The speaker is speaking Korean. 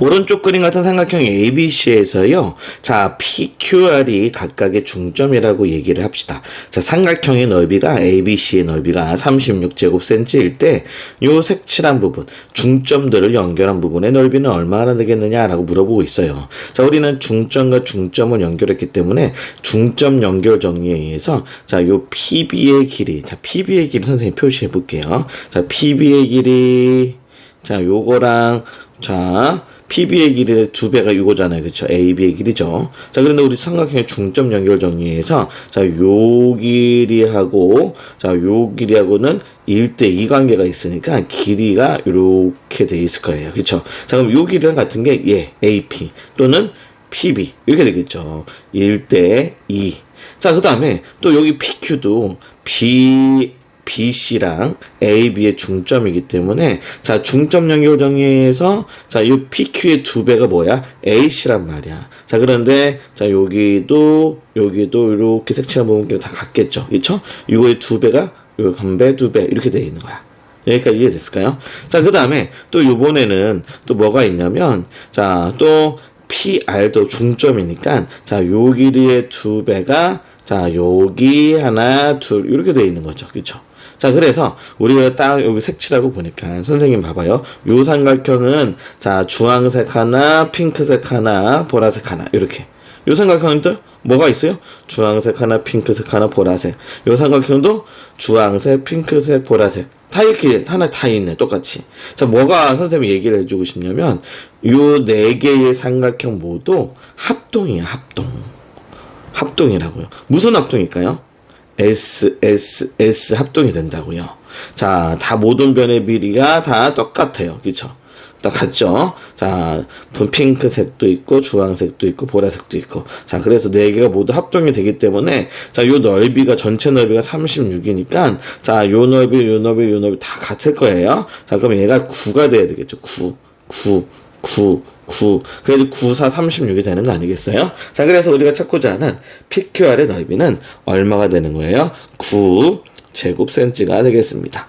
오른쪽 그림 같은 삼각형 ABC에서요. 자, PQR이 각각의 중점이라고 얘기를 합시다. 자, 삼각형의 넓이가 ABC의 넓이가 36제곱cm일 때 요 색칠한 부분, 중점들을 연결한 부분의 넓이는 얼마나 되겠느냐라고 물어보고 있어요. 자, 우리는 중점과 중점을 연결했기 때문에 중점 연결 정리에 의해서 자, 요 PB의 길이, 자, PB의 길이 선생님 표시해 볼게요. 자, PB의 길이 자, 요거랑 자, PB의 길이의 두 배가 이거잖아요. 그쵸? AB의 길이죠. 자, 그런데 우리 삼각형의 중점 연결 정리해서, 자, 요 길이하고, 자, 요 길이하고는 1대 2 관계가 있으니까 길이가 이렇게 돼 있을 거예요. 그쵸? 자, 그럼 요 길이랑 같은 게, 예, AP 또는 PB. 이렇게 되겠죠. 1대 2. 자, 그 다음에 또 여기 PQ도 B, BC랑 AB의 중점이기 때문에 자 중점 연결 정리에서 자이 PQ의 두 배가 뭐야 AC란 말이야. 자 그런데 자 여기도 여기도 이렇게 색칠한 부분이 다 같겠죠, 그렇죠? 이거의 두 배가 한 배, 두 배 이렇게 돼 있는 거야. 여기까지 이해됐을까요? 자, 그 다음에 또 요번에는 또 뭐가 있냐면, 자, 또 PR도 중점이니까, 자, 요 길이의 두 배가, 자, 여기 하나, 둘, 이렇게 돼 있는 거죠. 그쵸? 자, 그래서 우리가 딱 여기 색칠하고 보니까 선생님 봐봐요. 요 삼각형은 자, 주황색 하나, 핑크색 하나, 보라색 하나 이렇게. 요 삼각형도 뭐가 있어요? 주황색 하나, 핑크색 하나, 보라색. 요 삼각형도 주황색, 핑크색, 보라색. 다 이렇게 하나 다 있네, 똑같이. 자, 뭐가 선생님이 얘기를 해주고 싶냐면, 요 네 개의 삼각형 모두 합동이야, 합동. 합동이라고요. 무슨 합동일까요? S, S, S 합동이 된다고요. 자, 다 모든 변의 비리가 다 똑같아요. 그쵸? 똑같죠? 자, 핑크색도 있고, 주황색도 있고, 보라색도 있고. 자, 그래서 네 개가 모두 합동이 되기 때문에, 자, 요 넓이가, 전체 넓이가 36이니까, 자, 요 넓이, 요 넓이, 요 넓이 다 같을 거예요. 자, 그럼 얘가 9가 돼야 되겠죠. 9, 9, 9, 9. 그래도 9, 4, 36이 되는 거 아니겠어요? 자, 그래서 우리가 찾고자 하는 PQR의 넓이는 얼마가 되는 거예요? 9 제곱센치가 되겠습니다.